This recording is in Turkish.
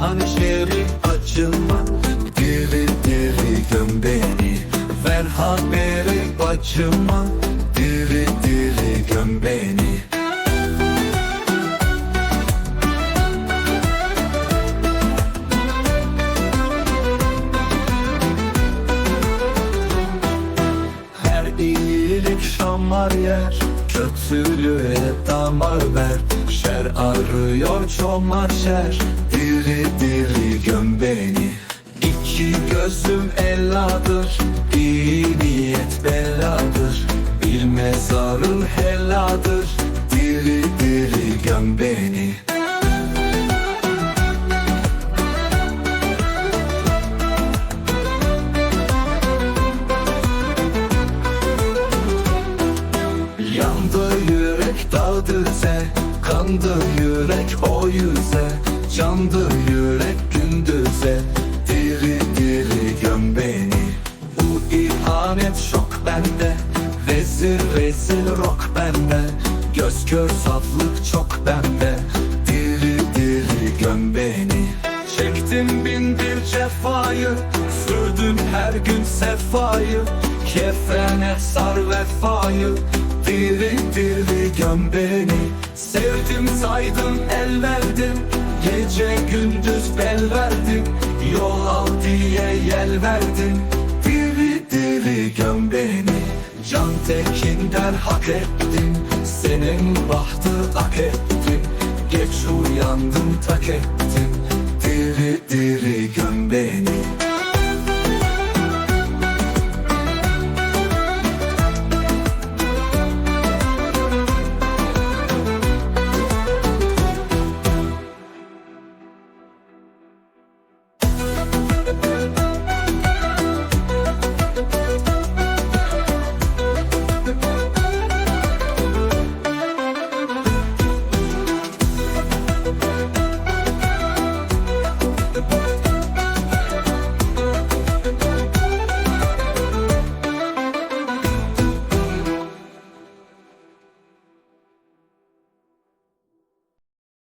hançeri açılma. Diri diri göm beni. Ver haberi bacıma Diri diri göm beni. Her iyilik şamar yer. Kötülüğe damar ver Şer arıyor çomar şer. Diri diri göm beni. İki gözüm eladır. İyi niyet beladır. Bir mezarın heladır. Diri diri göm beni. Yandı yürek dağdı ze Kandı yürek o yüze Candı yürek gündüze. Diri diri göm beni Bu ihanet şok bende. Vezir rezil rok bende Göz kör saflık çok bende. Diri diri göm beni. Çektim bin bir cefayı Sürdüm her gün sefayı. Kefene sar vefayı Diri diri göm beni. Sevdim saydım el verdim. Gece gündüz bel verdim. Yol al diye yel verdim. Diri diri göm beni. Can tekinden hak ettim. Senin bahtı hak ettim. Geç uyandım tak ettim. Diri diri göm beni